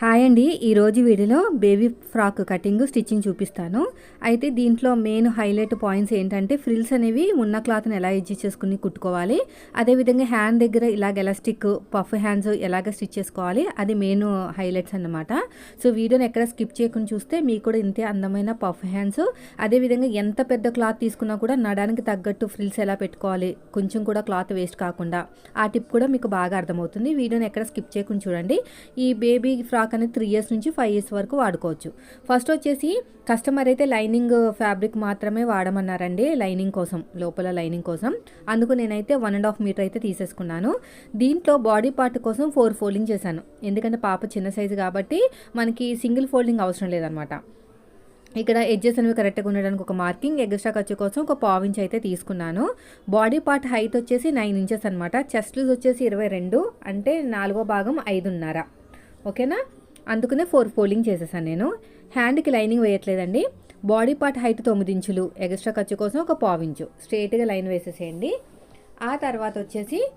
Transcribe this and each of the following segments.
Hi. Hi అండి. ఈరోజు వీడియోలో బేబీ ఫ్రాక్ కటింగ్ స్టిచ్చింగ్ చూపిస్తాను. అయితే దీంట్లో మెయిన్ హైలైట్ పాయింట్స్ ఏంటంటే ఫ్రిల్స్ అనేవి ఉన్న క్లాత్ని ఎలా ఎడ్జ్ చేసుకుని కుట్టుకోవాలి. అదేవిధంగా హ్యాండ్ దగ్గర ఇలాగ ఎలాస్టిక్ పఫ్ హ్యాండ్స్ ఎలాగ స్టిచ్ చేసుకోవాలి. అది మెయిన్ హైలైట్స్ అన్నమాట. సో వీడియోని ఎక్కడ స్కిప్ చేయకుండా చూస్తే మీకు కూడా ఇంతే అందమైన పఫ్ హ్యాండ్స్. అదేవిధంగా ఎంత పెద్ద క్లాత్ తీసుకున్నా కూడా నడానికి తగ్గట్టు ఫ్రిల్స్ ఎలా పెట్టుకోవాలి కొంచెం కూడా క్లాత్ వేస్ట్ కాకుండా. ఆ టిప్ కూడా మీకు బాగా అర్థమవుతుంది. వీడియోని ఎక్కడ స్కిప్ చేయకుండా చూడండి. ఈ బేబీ ఫ్రాక్ అనేది త్రీ ఇయర్స్ నుంచి ఫైవ్ ఇయర్స్ వరకు వాడుకోవచ్చు. ఫస్ట్ వచ్చేసి కస్టమర్ అయితే లైనింగ్ ఫ్యాబ్రిక్ మాత్రమే వాడమన్నారండి లైనింగ్ కోసం లోపల లైనింగ్ కోసం. అందుకు నేనైతే వన్ అండ్ హాఫ్ మీటర్ అయితే తీసేసుకున్నాను. దీంట్లో బాడీ పార్ట్ కోసం ఫోర్ ఫోల్డింగ్ చేశాను. ఎందుకంటే పాప చిన్న సైజు కాబట్టి మనకి సింగిల్ ఫోల్డింగ్ అవసరం లేదనమాట. ఇక్కడ ఎడ్జెస్ అనేవి కరెక్ట్గా ఉండడానికి ఒక మార్కింగ్ ఎక్స్ట్రా ఖర్చు కోసం ఒక పావు ఇంచ్ అయితే తీసుకున్నాను. బాడీ పార్ట్ హైట్ వచ్చేసి నైన్ ఇంచెస్ అనమాట. చెస్ట్ లూజ్ వచ్చేసి ఇరవై రెండు అంటే నాలుగో భాగం ఐదున్నర. ఓకేనా? అందుకనే ఫోర్ ఫోల్డింగ్ చేసేసాను నేను. హ్యాండ్కి లైనింగ్ వేయట్లేదండి. బాడీ పార్ట్ హైట్ తొమ్మిది ఇంచులు ఎక్స్ట్రా ఖర్చు కోసం ఒక పావు ఇంచు. స్ట్రైట్గా లైన్ వేసేసేయండి. ఆ తర్వాత వచ్చేసి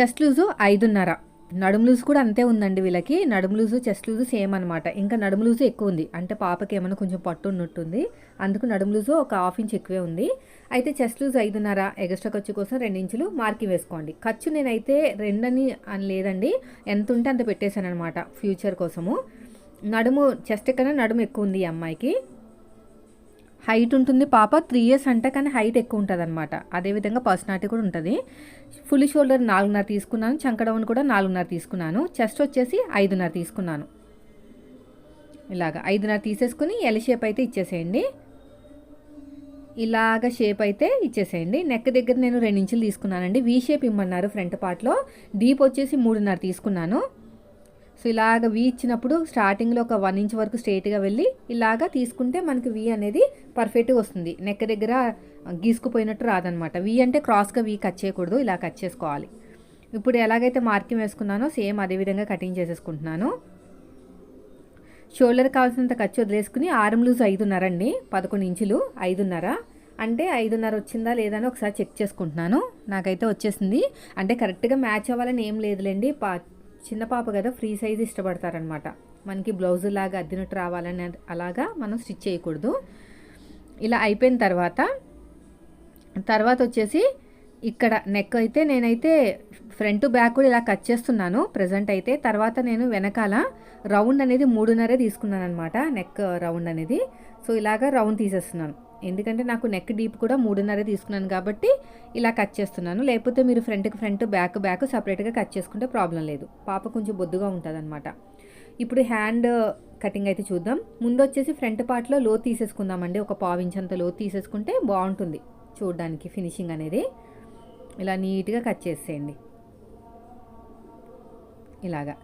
చెస్ట్ లూజు ఐదున్నర. నడుము లూజ్ కూడా అంతే ఉందండి వీళ్ళకి. నడుము లూజు చెస్ట్ లూజు సేమ్ అనమాట ఇంకా నడుము లూజు ఎక్కువ ఉంది. అంటే పాపకి ఏమైనా కొంచెం పట్టు ఉన్నట్టుంది. అందుకు నడుము లూజు ఒక హాఫ్ ఇంచ్ ఎక్కువే ఉంది. అయితే చెస్ట్ లూజ్ ఐదున్నర ఎగస్ట్రా ఖర్చు కోసం రెండు ఇంచులు మార్కింగ్ వేసుకోండి. ఖర్చు నేనైతే రెండని అని లేదండి. ఎంత ఉంటే అంత పెట్టేశాను అనమాట ఫ్యూచర్ కోసము. నడుము చెస్ట్ కన్నా నడుము ఎక్కువ ఉంది ఈ అమ్మాయికి. హైట్ ఉంటుంది పాప త్రీ ఇయర్స్ అంటే కానీ హైట్ ఎక్కువ ఉంటుంది అనమాట అదేవిధంగా పర్సనాలిటీ కూడా ఉంటుంది. ఫుల్ షోల్డర్ నాలుగున్నర తీసుకున్నాను చంకడౌన్ కూడా నాలుగున్నర తీసుకున్నాను చెస్ట్ వచ్చేసి ఐదున్నర తీసుకున్నాను. ఇలాగ ఐదున్నర తీసేసుకుని ఎల్ షేప్ అయితే ఇచ్చేసేయండి. ఇలాగ షేప్ అయితే ఇచ్చేసేయండి. నెక్ దగ్గర నేను రెండు ఇంచులు తీసుకున్నానండి. వీ షేప్ ఇమ్మన్నారు ఫ్రంట్ పార్ట్లో డీప్ వచ్చేసి మూడున్నర తీసుకున్నాను. సో ఇలాగ వి ఇచ్చినప్పుడు స్టార్టింగ్లో ఒక వన్ ఇంచ్ వరకు స్ట్రైట్గా వెళ్ళి ఇలాగ తీసుకుంటే మనకి వి అనేది పర్ఫెక్ట్గా వస్తుంది. నెక్ దగ్గర గీసుకుపోయినట్టు రాదనమాట వి అంటే క్రాస్గా వి కట్ చేయకూడదు. ఇలా కట్ చేసుకోవాలి. ఇప్పుడు ఎలాగైతే మార్కింగ్ వేసుకున్నానో సేమ్ అదే విధంగా కటింగ్ చేసేసుకుంటున్నాను. షోల్డర్ కావాల్సినంత ఖర్చు వదిలేసుకుని ఆరం లూజ్ ఐదున్నర అండి. పదకొండు ఇంచులు ఐదున్నర. అంటే ఐదున్నర వచ్చిందా లేదా అని ఒకసారి చెక్ చేసుకుంటున్నాను. నాకైతే వచ్చేసింది. అంటే కరెక్ట్గా మ్యాచ్ అవ్వాలని ఏం లేదులేండి. పా చిన్న పాప కదా ఫ్రీ సైజ్ ఇష్టపడతారనమాట. మనకి బ్లౌజ్ లాగా అద్దినట్టు రావాలని అలాగా మనం స్టిచ్ చేయకూడదు. ఇలా అయిపోయిన తర్వాత తర్వాత వచ్చేసి ఇక్కడ నెక్ అయితే నేనైతే ఫ్రంట్ బ్యాక్ కూడా ఇలా కట్ చేస్తున్నాను ప్రజెంట్ అయితే. తర్వాత నేను వెనకాల రౌండ్ అనేది మూడున్నరే తీసుకున్నాను అనమాట నెక్ రౌండ్ అనేది. సో ఇలాగా రౌండ్ తీసేస్తున్నాను. ఎందుకంటే నాకు నెక్ డీప్ కూడా మూడున్నరే తీసుకున్నాను కాబట్టి ఇలా కట్ చేస్తున్నాను. లేకపోతే మీరు ఫ్రంట్కి ఫ్రంట్ బ్యాక్ బ్యాక్ సపరేట్గా కట్ చేసుకుంటే ప్రాబ్లం లేదు. పాప కొంచెం బొద్దుగా ఉంటుంది ఇప్పుడు హ్యాండ్ కటింగ్ అయితే చూద్దాం. ముందు వచ్చేసి ఫ్రంట్ పార్ట్లో లో తీసేసుకుందామండి. ఒక పావించంత లో తీసేసుకుంటే బాగుంటుంది చూడడానికి ఫినిషింగ్ అనేది. ఇలా నీట్గా కట్ చేసేయండి. ఇలాగా.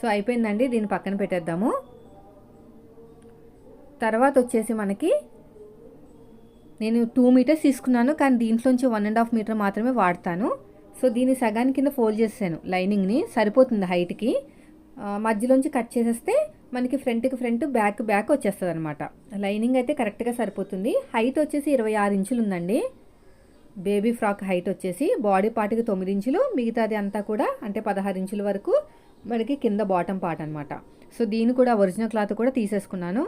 సో అయిపోయిందండి. దీన్ని పక్కన పెట్టేద్దాము. తర్వాత వచ్చేసి మనకి నేను టూ మీటర్స్ తీసుకున్నాను కానీ దీంట్లోంచి వన్ అండ్ హాఫ్ మీటర్ మాత్రమే వాడతాను. సో దీన్ని సగాని కింద ఫోల్డ్ చేసాను లైనింగ్ని సరిపోతుంది హైట్కి మధ్యలోంచి కట్ చేసేస్తే మనకి ఫ్రంట్కి ఫ్రంట్ బ్యాక్ బ్యాక్ వచ్చేస్తుంది అనమాట లైనింగ్ అయితే కరెక్ట్గా సరిపోతుంది. హైట్ వచ్చేసి ఇరవై ఆరు ఇంచులు ఉందండి. బేబీ ఫ్రాక్ హైట్ వచ్చేసి బాడీ పార్ట్కి తొమ్మిది ఇంచులు మిగతాది అంతా కూడా అంటే పదహారు ఇంచుల వరకు మనకి కింద బాటమ్ పార్ట్ అనమాట సో దీన్ని కూడా ఒరిజినల్ క్లాత్ కూడా తీసేసుకున్నాను.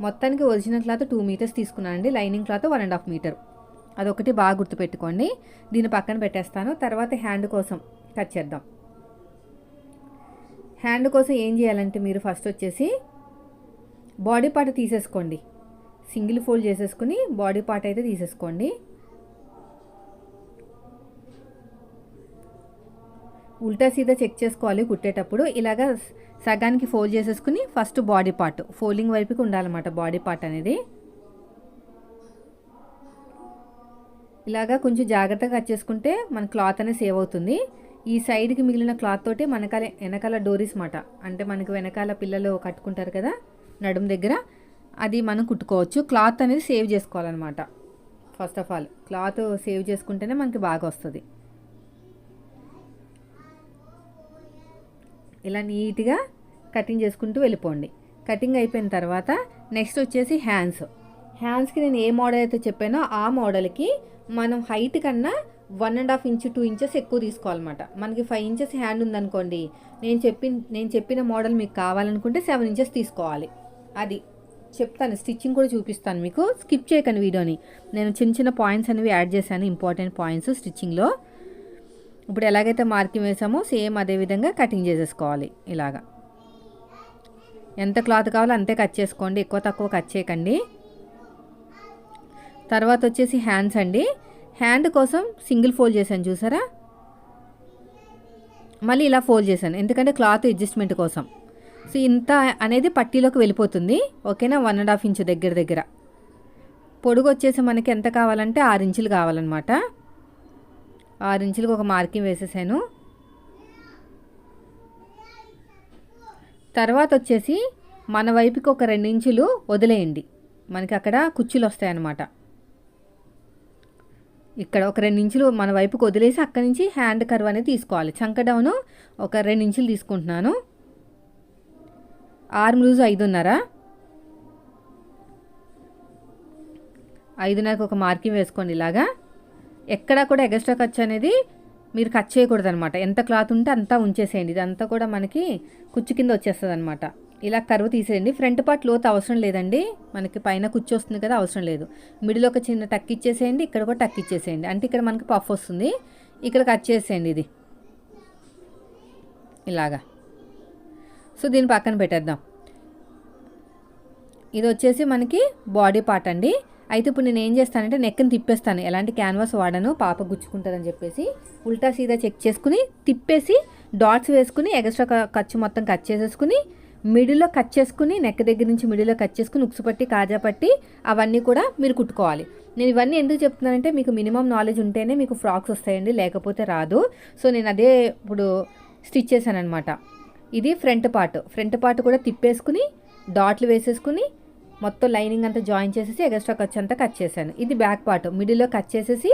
మొత్తానికి ఒరిజినల్ క్లాత్ టూ మీటర్స్ తీసుకున్నానండి lining cloth one and half metre. అదొకటి బాగా గుర్తుపెట్టుకోండి. దీన్ని పక్కన పెట్టేస్తాను. తర్వాత హ్యాండ్ కోసం కట్ చేద్దాం. హ్యాండ్ కోసం ఏం చేయాలంటే మీరు ఫస్ట్ వచ్చేసి బాడీ పార్ట్ తీసేసుకోండి. సింగిల్ ఫోల్డ్ చేసేసుకుని బాడీ పార్ట్ అయితే తీసేసుకోండి. ఉల్టా సీదా చెక్ చేసుకోవాలి కుట్టేటప్పుడు. ఇలాగా సగానికి ఫోల్డ్ చేసేసుకుని ఫస్ట్ బాడీ పార్ట్ ఫోల్డింగ్ వైపుకి ఉండాలన్నమాట బాడీ పార్ట్ అనేది. ఇలాగా కొంచెం జాగ్రత్తగా కట్ చేసుకుంటే మన క్లాత్ అనేది సేవ్ అవుతుంది. ఈ సైడ్కి మిగిలిన క్లాత్ తోటి మనకాల వెనకాల డోరీస్ మాట. అంటే మనకు వెనకాల పిల్లలు కట్టుకుంటారు కదా నడుం దగ్గర అది మనం కుట్టుకోవచ్చు. క్లాత్ అనేది సేవ్ చేసుకోవాలన్నమాట. First of all cloth save చేసుకుంటేనే మనకి బాగా వస్తుంది. ఇలా నీట్గా కటింగ్ చేసుకుంటూ వెళ్ళిపోండి. కటింగ్ అయిపోయిన తర్వాత నెక్స్ట్ వచ్చేసి హ్యాండ్స్. హ్యాండ్స్కి నేను ఏ మోడల్ అయితే చెప్పానో ఆ మోడల్కి మనం హైట్ కన్నా one and half inch two inches ఎక్కువ తీసుకోవాలన్నమాట. మనకి ఫైవ్ ఇంచెస్ హ్యాండ్ ఉందనుకోండి నేను చెప్పిన నేను చెప్పిన మోడల్ మీకు కావాలనుకుంటే సెవెన్ ఇంచెస్ తీసుకోవాలి. అది చెప్తాను స్టిచ్చింగ్ కూడా చూపిస్తాను మీకు. స్కిప్ చేయకండి వీడియోని. నేను చిన్న చిన్న పాయింట్స్ అనేవి యాడ్ చేశాను ఇంపార్టెంట్ పాయింట్స్ స్టిచ్చింగ్లో. ఇప్పుడు ఎలాగైతే మార్కింగ్ వేసామో సేమ్ అదే విధంగా కటింగ్ చేసేసుకోవాలి ఇలాగా. ఎంత క్లాత్ కావాలో అంతే కట్ చేసుకోండి ఎక్కువ తక్కువ కట్ చేయకండి. తర్వాత వచ్చేసి హ్యాండ్స్ అండి. హ్యాండ్ కోసం సింగిల్ ఫోల్డ్ చేశాను చూసారా? మళ్ళీ ఇలా ఫోల్డ్ చేశాను ఎందుకంటే క్లాత్ అడ్జస్ట్మెంట్ కోసం. సో ఇంత అనేది పట్టీలోకి వెళ్ళిపోతుంది ఓకేనా? వన్ అండ్ హాఫ్ ఇంచ్ దగ్గర దగ్గర. పొడుగు వచ్చేసి మనకి ఎంత కావాలంటే ఆరు ఇంచులు కావాలన్నమాట. ఆరు ఇంచులకు ఒక మార్కింగ్ వేసేసాను. తర్వాత వచ్చేసి మన వైపుకి ఒక రెండు ఇంచులు వదిలేయండి. మనకి అక్కడ కుచ్చులు వస్తాయన్నమాట. ఇక్కడ ఒక రెండు ఇంచులు మన వైపుకి వదిలేసి అక్కడి నుంచి హ్యాండ్ కర్వ్ అనేది తీసుకోవాలి. చంకడౌను ఒక రెండు ఇంచులు తీసుకుంటున్నాను. ఆర్మ్ లూజ్ ఐదున్నర. ఐదున్నరకు ఒక మార్కింగ్ వేసుకోండి ఇలాగా. ఎక్కడా కూడా ఎగస్ట్రా ఖర్చు అనేది మీరు కట్ చేయకూడదు అనమాట ఎంత క్లాత్ ఉంటే అంతా ఉంచేసేయండి. ఇదంతా కూడా మనకి కుచ్చు కింద వచ్చేస్తుంది అనమాట ఇలా కరువు తీసేయండి. ఫ్రంట్ పార్ట్ లోతు అవసరం లేదండి. మనకి పైన కుచ్చు వస్తుంది కదా అవసరం లేదు. మిడిల్ ఒక చిన్న టక్ ఇచ్చేసేయండి. ఇక్కడ కూడా టక్ ఇచ్చేసేయండి. అంటే ఇక్కడ మనకి పఫ్ వస్తుంది. ఇక్కడ కట్ చేసేయండి ఇది. ఇలాగా. సో దీన్ని పక్కన పెట్టేద్దాం. ఇది వచ్చేసి మనకి బాడీ పార్ట్ అండి. అయితే ఇప్పుడు నేను ఏం చేస్తానంటే నెక్ని తిప్పేస్తాను. ఎలాంటి క్యాన్వాస్ వాడను పాప గుచ్చుకుంటుందని చెప్పేసి ఉల్టా సీదా చెక్ చేసుకుని తిప్పేసి డాట్స్ వేసుకుని ఎక్స్ట్రా ఖర్చు మొత్తం కట్ చేసేసుకుని మిడిల్లో కట్ చేసుకుని నెక్ దగ్గర నుంచి మిడిల్లో కట్ చేసుకుని ఉక్సు పట్టి కాజా పట్టి అవన్నీ కూడా మీరు కుట్టుకోవాలి. నేను ఇవన్నీ ఎందుకు చెప్తున్నానంటే మీకు మినిమం నాలెడ్జ్ ఉంటేనే మీకు ఫ్రాక్స్ వస్తాయండి లేకపోతే రాదు. సో నేను అదే ఇప్పుడు స్టిచ్ చేశాను అనమాట ఇది ఫ్రంట్ పార్ట్. ఫ్రంట్ పార్ట్ కూడా తిప్పేసుకుని డాట్లు వేసేసుకుని మొత్తం లైనింగ్ అంతా జాయిన్ చేసేసి ఎగస్ట్రా ఖర్చు అంతా కట్ చేశాను. ఇది బ్యాక్ పార్ట్. మిడిల్లో కట్ చేసేసి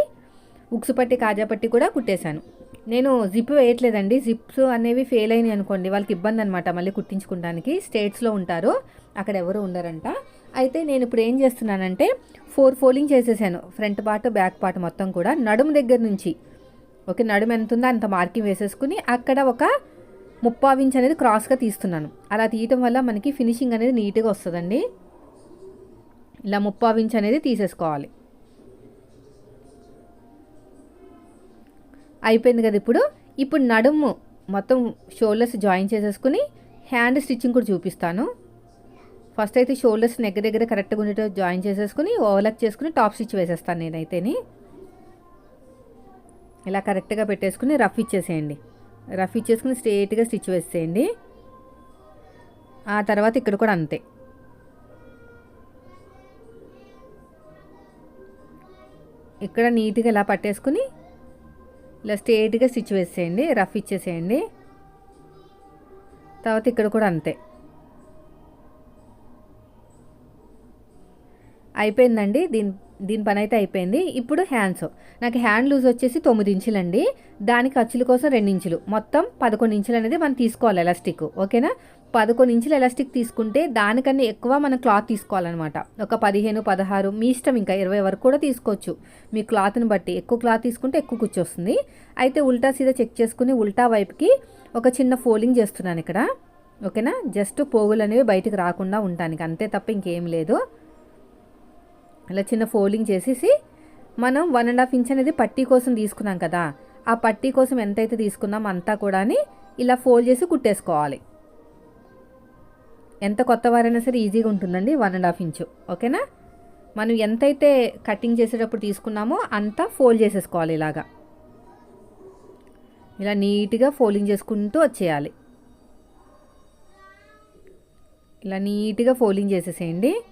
ఉక్సు పట్టి కాజా పట్టి కూడా కుట్టేశాను. నేను జిప్ వేయట్లేదండి. జిప్స్ అనేవి ఫెయిల్ అయినాయి అనుకోండి. వాళ్ళకి ఇబ్బంది అనమాట మళ్ళీ కుట్టించుకోవడానికి స్టేట్స్లో ఉంటారు. అక్కడ ఎవరు ఉండరంట. అయితే నేను ఇప్పుడు ఏం చేస్తున్నానంటే ఫోర్ ఫోల్డింగ్ చేసేసాను. ఫ్రంట్ పార్ట్ బ్యాక్ పార్ట్ మొత్తం కూడా. నడుము దగ్గర నుంచి ఓకే నడుము ఎంత ఉందో అంత మార్కింగ్ వేసేసుకుని అక్కడ ఒక ముప్పావు అనేది క్రాస్గా తీస్తున్నాను. అలా తీయటం వల్ల మనకి ఫినిషింగ్ అనేది నీట్గా వస్తుందండి. ఇలా ముప్పావు ఇంచ్ అనేది తీసేసుకోవాలి. అయిపోయింది కదా ఇప్పుడు? ఇప్పుడు నడుము మొత్తం షోల్డర్స్ జాయిన్ చేసేసుకుని హ్యాండ్ స్టిచ్చింగ్ కూడా చూపిస్తాను. ఫస్ట్ అయితే షోల్డర్స్ నెగ్గ దగ్గర కరెక్ట్గా ఉండేటో జాయిన్ చేసేసుకుని ఓవర్లక్ చేసుకుని టాప్ స్టిచ్ వేసేస్తాను నేనైతేని. ఇలా కరెక్ట్గా పెట్టేసుకుని రఫ్ ఇచ్చేసేయండి. రఫ్ ఇచ్చేసుకుని స్ట్రేట్గా స్టిచ్ వేసేయండి ఆ తర్వాత ఇక్కడ కూడా అంతే. ఇక్కడ నీట్గా ఇలా పట్టేసుకుని ఇలా స్ట్రేట్గా స్టిచ్ వేసేయండి రఫ్ ఇచ్చేసేయండి. తర్వాత ఇక్కడ కూడా అంతే. అయిపోయిందండి దీని దీని పని అయితే అయిపోయింది. ఇప్పుడు హ్యాండ్స్. నాకు హ్యాండ్ లూజ్ వచ్చేసి తొమ్మిది ఇంచులండి. దానికి ఖర్చుల కోసం రెండు ఇంచులు. మొత్తం పదకొండు ఇంచులు అనేది మనం తీసుకోవాలి ఎలాస్టిక్. ఓకేనా? పదకొండు ఇంచులు ఎలాస్టిక్ తీసుకుంటే దానికన్నా ఎక్కువ మనం క్లాత్ తీసుకోవాలన్నమాట. ఒక పదిహేను పదహారు మీ ఇష్టం ఇంకా ఇరవై వరకు కూడా తీసుకోవచ్చు. మీ క్లాత్ని బట్టి ఎక్కువ క్లాత్ తీసుకుంటే ఎక్కువ కూర్చొస్తుంది. అయితే ఉల్టా సీదా చెక్ చేసుకుని ఉల్టా వైపుకి ఒక చిన్న ఫోల్డింగ్ చేస్తున్నాను ఇక్కడ. ఓకేనా? జస్ట్ పోగులు అనేవి బయటకు రాకుండా ఉండటానికి అంతే తప్ప ఇంకేం లేదు. ఇలా చిన్న ఫోల్డింగ్ చేసేసి మనం వన్ అండ్ హాఫ్ ఇంచ్ అనేది పట్టీ కోసం తీసుకున్నాం కదా ఆ పట్టీ కోసం ఎంతైతే తీసుకున్నాం అంతా కూడా ఇలా ఫోల్డ్ చేసి కుట్టేసుకోవాలి. ఎంత కొత్త వారైనా సరే ఈజీగా ఉంటుందండి వన్ అండ్ హాఫ్ ఇంచు ఓకేనా? మనం ఎంతైతే కటింగ్ చేసేటప్పుడు తీసుకున్నామో అంతా ఫోల్డ్ చేసేసుకోవాలి ఇలాగా. ఇలా నీట్గా ఫోల్డింగ్ చేసుకుంటూ వచ్చేయాలి. ఇలా నీట్గా ఫోల్డింగ్ చేసేసేయండి.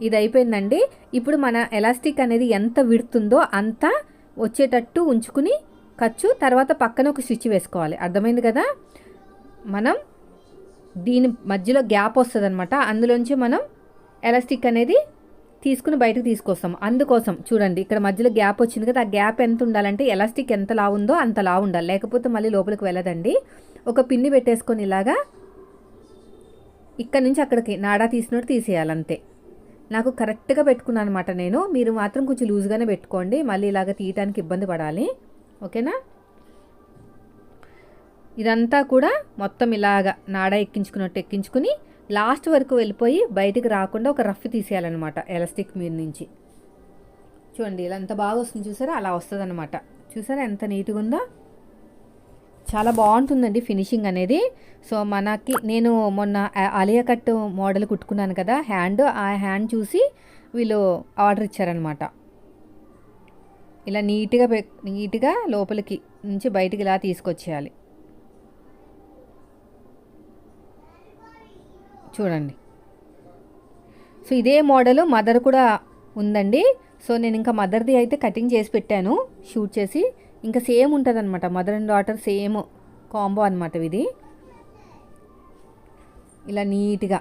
ఇది అయిపోయిందండి. ఇప్పుడు మన ఎలాస్టిక్ అనేది ఎంత విడుతుందో అంత వచ్చేటట్టు ఉంచుకుని ఖర్చు తర్వాత పక్కన ఒక స్టిచ్ వేసుకోవాలి. అర్థమైంది కదా? మనం దీని మధ్యలో గ్యాప్ వస్తుంది అనమాట అందులోంచి మనం ఎలాస్టిక్ అనేది తీసుకుని బయటకు తీసుకొస్తాం. అందుకోసం చూడండి ఇక్కడ మధ్యలో గ్యాప్ వచ్చింది కదా ఆ గ్యాప్ ఎంత ఉండాలంటే ఎలాస్టిక్ ఎంత లా ఉందో అంత లా ఉండాలి. లేకపోతే మళ్ళీ లోపలికి వెళ్ళదండి. ఒక పిన్ని పెట్టేసుకొని ఇలాగా ఇక్కడ నుంచి అక్కడికి నాడా తీసినట్టు తీసేయాలి అంతే నాకు కరెక్ట్గా పెట్టుకున్నాను అనమాట నేను. మీరు మాత్రం కొంచెం లూజ్గానే పెట్టుకోండి. మళ్ళీ ఇలాగ తీయటానికి ఇబ్బంది పడాలి. ఓకేనా? ఇదంతా కూడా మొత్తం ఇలాగ నాడ ఎక్కించుకున్నట్టు ఎక్కించుకుని లాస్ట్ వరకు వెళ్ళిపోయి బయటికి రాకుండా ఒక రఫ్ తీసేయాలన్నమాట ఎలాస్టిక్ మీద నుంచి. చూడండి ఇలా ఎంత బాగా వస్తుంది చూసారా? అలా వస్తుంది అనమాట చూసారా ఎంత నీట్గా ఉందో? చాలా బాగుంటుందండి ఫినిషింగ్ అనేది. సో మనకి నేను మొన్న ఆ- కట్ మోడల్ కుట్టుకున్నాను కదా హ్యాండ్ ఆ హ్యాండ్ చూసి వీళ్ళు ఆర్డర్ ఇచ్చారనమాట ఇలా నీట్గా నీట్గా లోపలికి నుంచి బయటికి ఇలా తీసుకొచ్చేయాలి. చూడండి. సో ఇదే మోడల్ మదర్ కూడా ఉందండి. సో నేను ఇంకా మదర్ది అయితే కటింగ్ చేసి పెట్టాను షూట్ చేసి. ఇంకా సేమ్ ఉంటుంది అనమాట mother and daughter same combo అనమాట ఇది. ఇలా నీట్గా.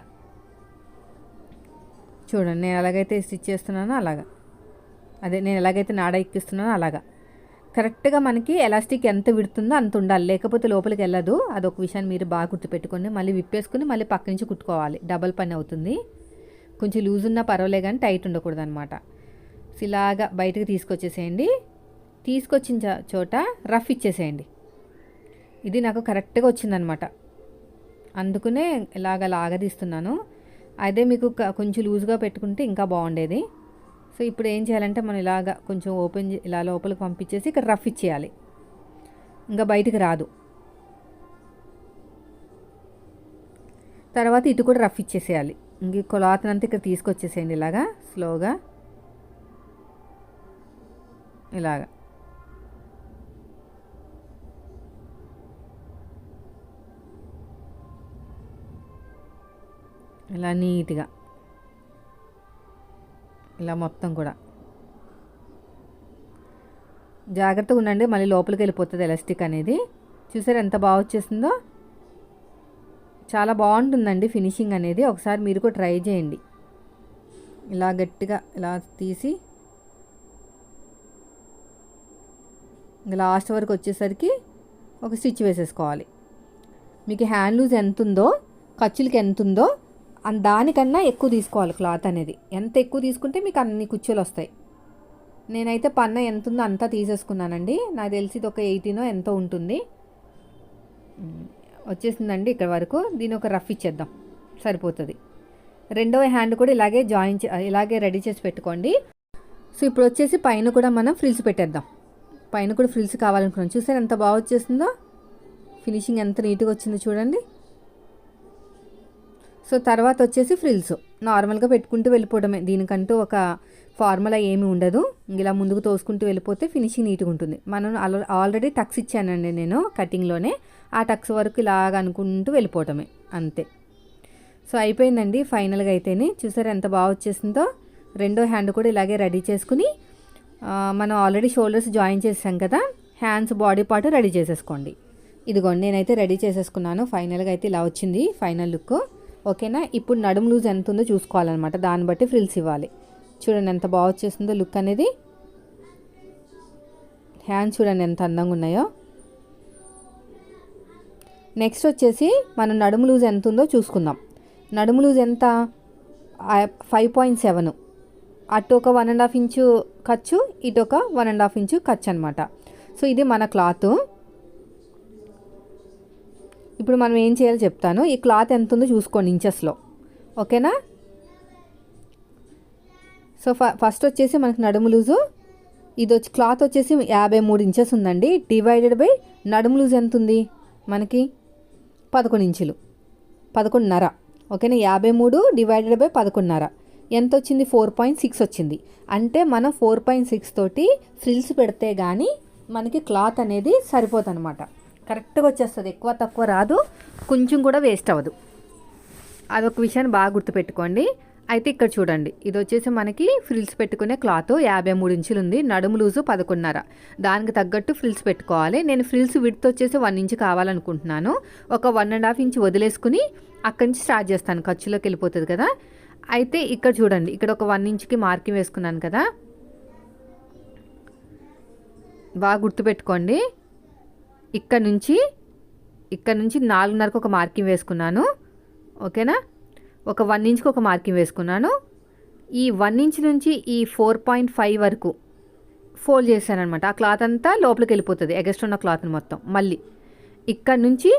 చూడండి నేను ఎలాగైతే స్టిచ్ చేస్తున్నానో అలాగా. అదే నేను ఎలాగైతే నాడ ఎక్కిస్తున్నానో అలాగా. కరెక్ట్గా మనకి ఎలాస్టిక్ ఎంత విడుతుందో అంత ఉండాలి. లేకపోతే లోపలికి వెళ్ళదు. అదొక విషయాన్ని మీరు బాగా గుర్తుపెట్టుకొని మళ్ళీ విప్పేసుకుని మళ్ళీ పక్క నుంచి కుట్టుకోవాలి. డబల్ పని అవుతుంది. కొంచెం లూజ్ ఉన్నా పర్వాలే కానీ టైట్ ఉండకూడదు అనమాట ఇలాగా బయటకు తీసుకొచ్చేసేయండి. తీసుకొచ్చిన చోట రఫ్ ఇచ్చేసేయండి. ఇది నాకు కరెక్ట్గా వచ్చిందనమాట అందుకునే ఇలాగ లాగదీస్తున్నాను. అదే మీకు కొంచెం లూజ్గా పెట్టుకుంటే ఇంకా బాగుండేది. సో ఇప్పుడు ఏం చేయాలంటే మనం ఇలాగ కొంచెం ఓపెన్ చే- ఇలా లోపలికి పంపించేసి ఇక్కడ రఫ్ ఇచ్చేయాలి. ఇంకా బయటికి రాదు. తర్వాత ఇటు కూడా రఫ్ ఇచ్చేసేయాలి. ఇంక క్లాత్ అంతా ఇక్కడ తీసుకొచ్చేసేయండి ఇలాగా స్లోగా ఇలాగా. ఇలా నీట్గా ఇలా మొత్తం కూడా. జాగ్రత్తగా ఉండండి మళ్ళీ లోపలికి వెళ్ళిపోతుంది ఎలాస్టిక్ అనేది. చూసారు ఎంత బాగా వచ్చేసిందో? చాలా బాగుంటుందండి ఫినిషింగ్ అనేది. ఒకసారి మీరు కూడా ట్రై చేయండి. ఇలా గట్టిగా ఇలా తీసి. లాస్ట్ వరకు వచ్చేసరికి ఒక స్టిచ్ వేసేసుకోవాలి. మీకు హ్యాండ్ లూజ్ ఎంత ఉందో ఖర్చులకి ఎంత ఉందో దానికన్నా ఎక్కువ తీసుకోవాలి క్లాత్ అనేది. ఎంత ఎక్కువ తీసుకుంటే మీకు అన్ని కుచ్చులు వస్తాయి. నేనైతే పన్న ఎంత ఉందో అంతా తీసేసుకున్నానండి. నాకు తెలిసి ఇది ఒక ఎయిటీనో ఎంతో ఉంటుంది. వచ్చేసిందండి ఇక్కడ వరకు. దీని ఒక రఫ్ ఇచ్చేద్దాం. సరిపోతుంది. రెండవ హ్యాండ్ కూడా ఇలాగే జాయిన్ చే- ఇలాగే రెడీ చేసి పెట్టుకోండి. సో ఇప్పుడు వచ్చేసి పైన కూడా మనం ఫ్రిల్స్ పెట్టేద్దాం. పైన కూడా ఫ్రిల్స్ కావాలనుకున్నాం. చూసారు ఎంత బాగా వచ్చేసిందో? ఫినిషింగ్ ఎంత నీట్గా వచ్చిందో చూడండి. సో తర్వాత వచ్చేసి ఫ్రిల్స్. నార్మల్గా పెట్టుకుంటూ వెళ్ళిపోవడమే. దీనికంటూ ఒక ఫార్ములా ఏమీ ఉండదు. ఇలా ముందుకు తోసుకుంటూ వెళ్ళిపోతే ఫినిషింగ్ నీట్గా ఉంటుంది. మనం ఆల్- ఆల్రెడీ టక్స్ ఇచ్చానండి నేను కటింగ్లోనే. ఆ టక్స్ వరకు ఇలాగ అనుకుంటూ వెళ్ళిపోవటమే అంతే. సో అయిపోయిందండి ఫైనల్గా అయితేనే. చూసారు ఎంత బాగా వచ్చేసిందో. రెండో హ్యాండ్ కూడా ఇలాగే రెడీ చేసుకుని మనం ఆల్రెడీ షోల్డర్స్ జాయిన్ చేసాం కదా. హ్యాండ్స్ బాడీ పార్ట్ రెడీ చేసేసుకోండి. ఇదిగోండి నేనైతే రెడీ చేసేసుకున్నాను. ఫైనల్గా అయితే ఇలా వచ్చింది ఫైనల్ లుక్. ఓకేనా? ఇప్పుడు నడుము లూజ్ ఎంత ఉందో చూసుకోవాలన్నమాట. దాన్ని బట్టి ఫ్రిల్స్ ఇవ్వాలి. చూడండి ఎంత బాగా వచ్చేసిందో లుక్ అనేది. హ్యాండ్స్ చూడండి ఎంత అందంగా ఉన్నాయో. నెక్స్ట్ వచ్చేసి మనం నడుము లూజ్ ఎంత ఉందో చూసుకుందాం. నడుము లూజ్ ఎంత? Five point seven. అటు ఒక వన్ అండ్ హాఫ్ ఇంచు ఖర్చు ఇటు ఒక వన్ అండ్ హాఫ్ ఇంచు ఖర్చు అనమాట సో ఇది మన క్లాత్. ఇప్పుడు మనం ఏం చేయాలో చెప్తాను. ఈ క్లాత్ ఎంత ఉందో చూసుకోండి ఇంచెస్లో. ఓకేనా? సో ఫ ఫస్ట్ వచ్చేసి మనకి నడుము లూజు. ఇది వచ్చి క్లాత్ వచ్చేసి యాభై మూడు ఇంచెస్ ఉందండి. డివైడెడ్ బై నడుము లూజ్ ఎంత ఉంది? మనకి పదకొండు ఇంచులు. పదకొండున్నర. ఓకేనా? యాభై మూడు డివైడెడ్ బై పదకొండున్నర. ఎంత వచ్చింది? ఫోర్ పాయింట్ సిక్స్ వచ్చింది. అంటే మనం ఫోర్ పాయింట్ సిక్స్ తోటి ఫ్రిల్స్ పెడితే కానీ మనకి క్లాత్ అనేది సరిపోతుంది అనమాట కరెక్ట్గా వచ్చేస్తుంది. ఎక్కువ తక్కువ రాదు. కొంచెం కూడా వేస్ట్ అవ్వదు. అదొక విషయాన్ని బాగా గుర్తుపెట్టుకోండి. అయితే ఇక్కడ చూడండి. ఇది వచ్చేసి మనకి ఫ్రిల్స్ పెట్టుకునే క్లాత్ యాభై మూడు ఇంచులు ఉంది. నడుము లూజు పదకొండున్నర. దానికి తగ్గట్టు ఫ్రిల్స్ పెట్టుకోవాలి. నేను ఫ్రిల్స్ విడ్త్ వచ్చేసి వన్ ఇంచ్ కావాలనుకుంటున్నాను. ఒక వన్ అండ్ హాఫ్ ఇంచ్ వదిలేసుకుని అక్కడి నుంచి స్టార్ట్ చేస్తాను. ఖర్చులోకి వెళ్ళిపోతుంది కదా. అయితే ఇక్కడ చూడండి. ఇక్కడ ఒక వన్ ఇంచ్కి మార్కింగ్ వేసుకున్నాను కదా. బాగా గుర్తుపెట్టుకోండి. ఇక్కడ నుంచి ఇక్కడ నుంచి నాలుగున్నరకు ఒక మార్కింగ్ వేసుకున్నాను. ఓకేనా? ఒక వన్ ఇంచ్కి ఒక మార్కింగ్ వేసుకున్నాను. ఈ వన్ ఇంచ్ నుంచి ఈ ఫోర్ పాయింట్ ఫైవ్ వరకు ఫోల్డ్ చేశానమాట ఆ క్లాత్ అంతా లోపలికి వెళ్ళిపోతుంది ఎగస్ట్ ఉన్న క్లాత్ మొత్తం మళ్ళీ. ఇక్కడ నుంచి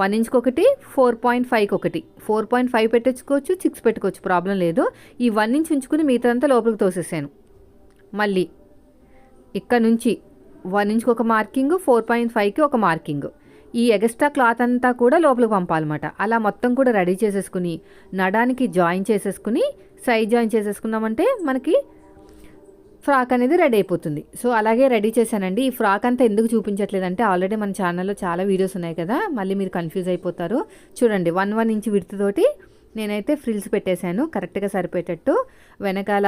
వన్ ఇంచ్కి ఒకటి ఫోర్ పాయింట్ ఫైవ్కి ఒకటి. ఫోర్ పాయింట్ ఫైవ్ పెట్టించుకోవచ్చు సిక్స్ పెట్టుకోవచ్చు ప్రాబ్లం లేదు. ఈ వన్ ఇంచ్ ఉంచుకుని మిగతా అంతా లోపలికి తోసేసాను. మళ్ళీ ఇక్కడ నుంచి వన్ ఇంచ్కి ఒక మార్కింగ్ ఫోర్ పాయింట్ ఫైవ్కి ఒక మార్కింగ్. ఈ ఎగస్ట్రా క్లాత్ అంతా కూడా లోపలికి పంపాలన్నమాట. అలా మొత్తం కూడా రెడీ చేసేసుకుని నడానికి జాయిన్ చేసేసుకుని సైడ్ జాయిన్ చేసేసుకున్నామంటే మనకి ఫ్రాక్ అనేది రెడీ అయిపోతుంది. సో అలాగే రెడీ చేశానండి. ఈ ఫ్రాక్ అంతా ఎందుకు చూపించట్లేదంటే ఆల్రెడీ మన ఛానల్లో చాలా వీడియోస్ ఉన్నాయి కదా మళ్ళీ మీరు కన్ఫ్యూజ్ అయిపోతారు. చూడండి వన్ వన్ ఇంచ్ విడుతుతోటి నేనైతే ఫ్రిల్స్ పెట్టేశాను కరెక్ట్గా సరిపోయేటట్టు. వెనకాల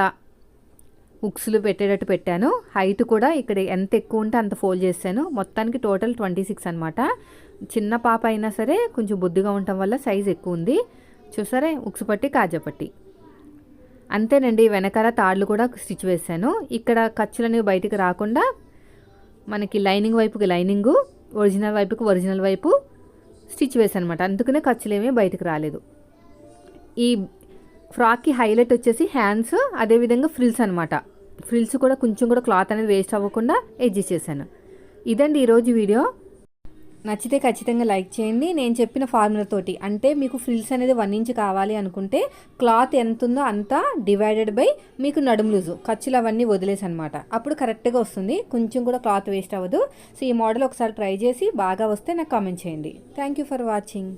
హుక్స్లు పెట్టేటట్టు పెట్టాను. హైట్ కూడా ఇక్కడ ఎంత ఎక్కువ ఉంటే అంత ఫోల్డ్ చేశాను. మొత్తానికి టోటల్ ట్వంటీ సిక్స్ అనమాట చిన్న పాప అయినా సరే కొంచెం బొద్దుగా ఉండటం వల్ల సైజ్ ఎక్కువ ఉంది. చూసారే? ఉక్స్ పట్టి కాజా పట్టి. అంతేనండి వెనకాల తాళ్ళు కూడా స్టిచ్ వేసాను ఇక్కడ ఖర్చులనేవి బయటికి రాకుండా మనకి లైనింగ్ వైపుకి లైనింగు ఒరిజినల్ వైపుకి ఒరిజినల్ వైపు స్టిచ్ వేసాను అనమాట అందుకనే ఖర్చులు ఏమీ బయటకు రాలేదు. ఈ ఫ్రాక్కి హైలైట్ వచ్చేసి హ్యాండ్స్ అదేవిధంగా ఫ్రిల్స్ అనమాట ఫ్రిల్స్ కూడా కొంచెం కూడా క్లాత్ అనేది వేస్ట్ అవ్వకుండా అడ్జస్ట్ చేశాను. ఇదండి ఈరోజు వీడియో. నచ్చితే ఖచ్చితంగా లైక్ చేయండి. నేను చెప్పిన ఫార్ములాతోటి అంటే మీకు ఫ్రిల్స్ అనేది వన్ ఇంచ్ కావాలి అనుకుంటే క్లాత్ ఎంత ఉందో అంతా డివైడెడ్ బై మీకు నడుము లూజు ఖర్చులు అవన్నీ వదిలేసి అనమాట అప్పుడు కరెక్ట్గా వస్తుంది. కొంచెం కూడా క్లాత్ వేస్ట్ అవ్వదు. సో ఈ మోడల్ ఒకసారి ట్రై చేసి బాగా వస్తే నాకు కామెంట్ చేయండి. Thank you for watching.